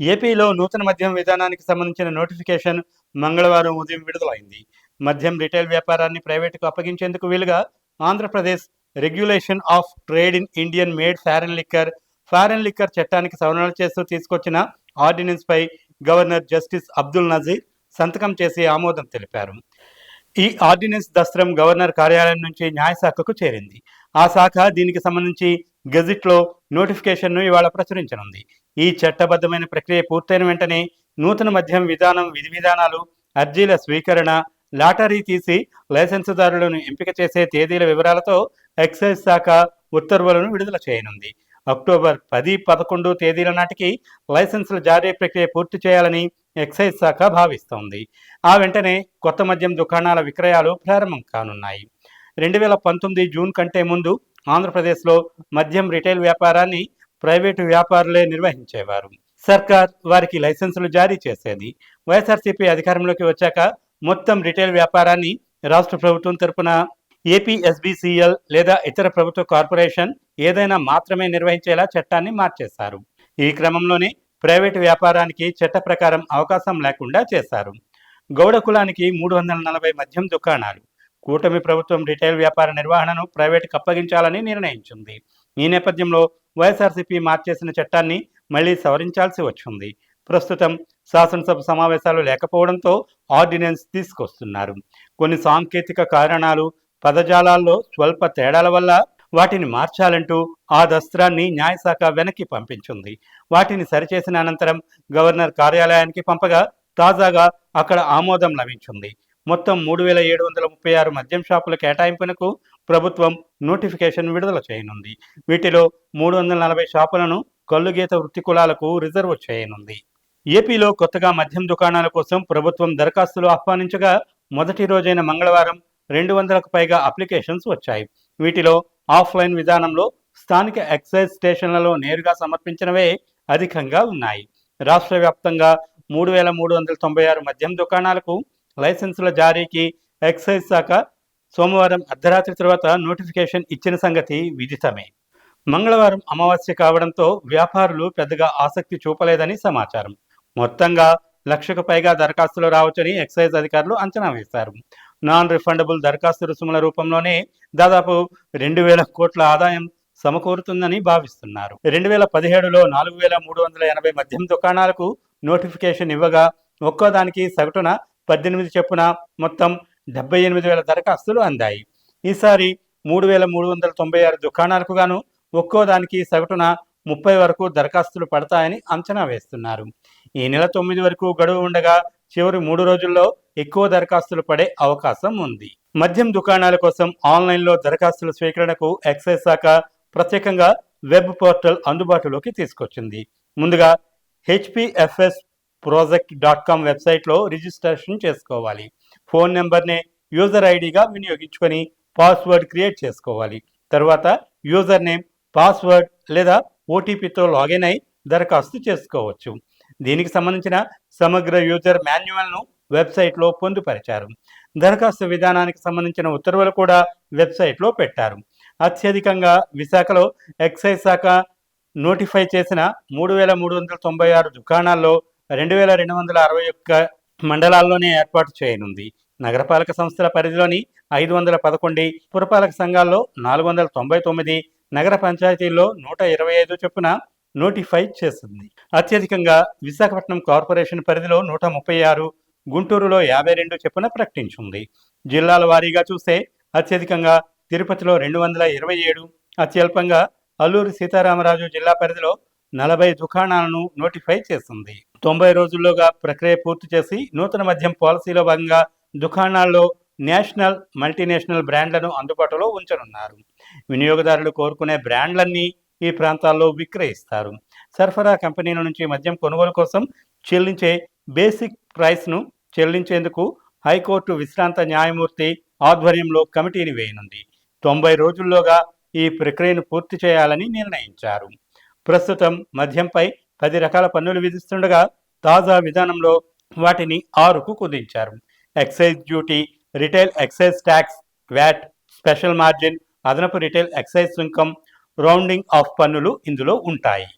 ఏపీలో నూతన మద్యం విధానానికి సంబంధించిన నోటిఫికేషన్ మంగళవారం ఉదయం విడుదలైంది. మద్యం రిటైల్ వ్యాపారాన్ని ప్రైవేటుకు అప్పగించేందుకు వీలుగా Andhra Pradesh regulation of trade in Indian made foreign liquor foreign liquor చట్టానికి సవరణలు చేస్తూ తీసుకొచ్చిన ఆర్డినెన్స్ పై గవర్నర్ జస్టిస్ అబ్దుల్ నజీర్ సంతకం చేసి ఆమోదం తెలిపారు. ఈ ఆర్డినెన్స్ దస్త్రం గవర్నర్ కార్యాలయం నుంచి న్యాయశాఖకు చేరింది. ఆ శాఖ దీనికి సంబంధించి గెజిట్లో నోటిఫికేషన్ను ఇవాళ ప్రచురించనుంది. ఈ చట్టబద్ధమైన ప్రక్రియ పూర్తయిన వెంటనే నూతన మద్యం విధానం విధి విధానాలు అర్జీల స్వీకరణ లాటరీ తీసి లైసెన్సుదారులను ఎంపిక చేసే తేదీల వివరాలతో ఎక్సైజ్ శాఖ ఉత్తర్వులను విడుదల చేయనుంది. అక్టోబర్ పది పదకొండు తేదీల నాటికి లైసెన్సుల జారీ ప్రక్రియ పూర్తి చేయాలని ఎక్సైజ్ శాఖ భావిస్తోంది. ఆ వెంటనే కొత్త మద్యం దుకాణాల విక్రయాలు ప్రారంభం కానున్నాయి. రెండు వేల పంతొమ్మిది జూన్ కంటే ముందు ఆంధ్రప్రదేశ్లో మద్యం రిటైల్ వ్యాపారాన్ని ప్రైవేటు వ్యాపారులే నిర్వహించేవారు. సర్కార్ వారికి లైసెన్సులు జారీ చేసేది. వైఎస్ఆర్సీపీ అధికారంలోకి వచ్చాక మొత్తం రిటైల్ వ్యాపారాన్ని రాష్ట్ర ప్రభుత్వం తరపున ఏపీఎస్బిసిఎల్ లేదా ఇతర ప్రభుత్వ కార్పొరేషన్ ఏదైనా మాత్రమే నిర్వహించేలా చట్టాన్ని మార్చేశారు. ఈ క్రమంలోనే ప్రైవేటు వ్యాపారానికి చట్ట ప్రకారం అవకాశం లేకుండా చేశారు. గౌడ కులానికి మూడు వందల నలభై మద్యం దుకాణాలు కూటమి ప్రభుత్వం రిటైల్ వ్యాపార నిర్వహణను ప్రైవేటుకు అప్పగించాలని నిర్ణయించింది. ఈ నేపథ్యంలో వైఎస్ఆర్సీపీ మార్చేసిన చట్టాన్ని మళ్ళీ సవరించాల్సి వచ్చింది. ప్రస్తుతం శాసనసభ సమావేశాలు లేకపోవడంతో ఆర్డినెన్స్ తీసుకొస్తున్నారు. కొన్ని సాంకేతిక కారణాలు పదజాలాల్లో స్వల్ప తేడాల వల్ల వాటిని మార్చాలంటూ ఆ దస్త్రాన్ని న్యాయశాఖ వెనక్కి పంపించింది. వాటిని సరిచేసిన అనంతరం గవర్నర్ కార్యాలయానికి పంపగా తాజాగా అక్కడ ఆమోదం లభించింది. మొత్తం మూడు వేల ఏడు వందల ముప్పై ఆరు మద్యం షాపుల కేటాయింపునకు ప్రభుత్వం నోటిఫికేషన్ విడుదల చేయనుంది. వీటిలో మూడు వందల నలభై షాపులను కల్లుగీత వృత్తి కులాలకు రిజర్వ్ చేయనుంది. ఏపీలో కొత్తగా మద్యం దుకాణాల కోసం ప్రభుత్వం దరఖాస్తులు ఆహ్వానించగా మొదటి రోజైన మంగళవారం రెండు వందలకు పైగా అప్లికేషన్స్ వచ్చాయి. వీటిలో ఆఫ్లైన్ విధానంలో స్థానిక ఎక్సైజ్ స్టేషన్లలో నేరుగా సమర్పించినవే అధికంగా ఉన్నాయి. రాష్ట్ర వ్యాప్తంగా మూడు వేల మూడు వందల తొంభై ఆరు మద్యం దుకాణాలకు లైసెన్సుల జారీకి ఎక్సైజ్ శాఖ సోమవారం అర్ధరాత్రి తర్వాత నోటిఫికేషన్ ఇచ్చిన సంగతి విదితమే. మంగళవారం అమావాస్య కావడంతో వ్యాపారులు పెద్దగా ఆసక్తి చూపలేదని సమాచారం. మొత్తంగా లక్షకు పైగా దరఖాస్తులు రావచ్చని ఎక్సైజ్ అధికారులు అంచనా వేశారు. నాన్ రిఫండబుల్ దరఖాస్తు రుసుముల రూపంలోనే దాదాపు రెండు వేల కోట్ల ఆదాయం సమకూరుతుందని భావిస్తున్నారు. రెండు వేల పదిహేడులో నాలుగు వేల మూడు వందల ఎనభై మద్యం దుకాణాలకు నోటిఫికేషన్ ఇవ్వగా ఒక్కో దానికి సగటున పద్దెనిమిది చొప్పున మొత్తం డెబ్బై ఎనిమిది వేల దరఖాస్తులు అందాయి. ఈసారి మూడు వేల మూడు వందల తొంభై ఆరు దుకాణాలకు గాను ఒక్కో దానికి సగటున ముప్పై వరకు దరఖాస్తులు పడతాయని అంచనా వేస్తున్నారు. ఈ నెల తొమ్మిది వరకు గడువు ఉండగా చివరి మూడు రోజుల్లో ఎక్కువ దరఖాస్తులు పడే అవకాశం ఉంది. మద్యం దుకాణాల కోసం ఆన్లైన్లో దరఖాస్తుల స్వీకరణకు ఎక్సైజ్ శాఖ ప్రత్యేకంగా వెబ్ పోర్టల్ అందుబాటులోకి తీసుకొచ్చింది. ముందుగా హెచ్పిఎఫ్ఎస్ ప్రాజెక్ట్ డాట్ కామ్ వెబ్సైట్లో రిజిస్ట్రేషన్ చేసుకోవాలి. ఫోన్ నెంబర్నే యూజర్ ఐడిగా వినియోగించుకొని పాస్వర్డ్ క్రియేట్ చేసుకోవాలి. తర్వాత యూజర్ నేమ్ పాస్వర్డ్ లేదా ఓటీపీతో లాగిన్ అయి దరఖాస్తు చేసుకోవచ్చు. దీనికి సంబంధించిన సమగ్ర యూజర్ మాన్యువల్ను వెబ్సైట్లో పొందుపరిచారు. దరఖాస్తు విధానానికి సంబంధించిన ఉత్తర్వులు కూడా వెబ్సైట్లో పెట్టారు. అత్యధికంగా విశాఖలో ఎక్సైజ్ శాఖ నోటిఫై చేసిన మూడు వేల మూడు వందల తొంభై ఆరు దుకాణాల్లో రెండు వేల రెండు వందల అరవై ఒక్క మండలాల్లోనే ఏర్పాటు చేయనుంది. నగరపాలక సంస్థల పరిధిలోని ఐదు వందల పదకొండు పురపాలక సంఘాల్లో నాలుగు వందల తొంభై తొమ్మిది నగర పంచాయతీల్లో నూట ఇరవై ఐదు చొప్పున నోటిఫై చేసింది. అత్యధికంగా విశాఖపట్నం కార్పొరేషన్ పరిధిలో నూట ముప్పై ఆరు గుంటూరులో యాభై రెండు చొప్పున ప్రకటించింది. జిల్లాల వారీగా చూస్తే అత్యధికంగా తిరుపతిలో రెండు వందల ఇరవై ఏడు అత్యల్పంగా అల్లూరి సీతారామరాజు జిల్లా పరిధిలో నలభై దుకాణాలను నోటిఫై చేసింది. తొంభై రోజుల్లోగా ప్రక్రియ పూర్తి చేసి నూతన మద్యం పాలసీలో భాగంగా దుకాణాల్లో నేషనల్ మల్టీనేషనల్ బ్రాండ్లను అందుబాటులో ఉంచనున్నారు. వినియోగదారులు కోరుకునే బ్రాండ్లన్నీ ఈ ప్రాంతాల్లో విక్రయిస్తారు. సరఫరా కంపెనీల నుంచి మద్యం కొనుగోలు కోసం చెల్లించే బేసిక్ ప్రైస్ను చెల్లించేందుకు హైకోర్టు విశ్రాంత న్యాయమూర్తి ఆధ్వర్యంలో కమిటీని వేయనుంది. తొంభై రోజుల్లోగా ఈ ప్రక్రియను పూర్తి చేయాలని నిర్ణయించారు. ప్రస్తుతం మద్యంపై పది రకాల పన్నులు విధిస్తుండగా తాజా విధానంలో వాటిని ఆరుకు కుదించారు. Excise duty retail excise tax VAT special margin అదనపు రిటైల్ ఎక్సైజ్ సుంకం రౌండింగ్ ఆఫ్ పన్నులు ఇందులో ఉంటాయి.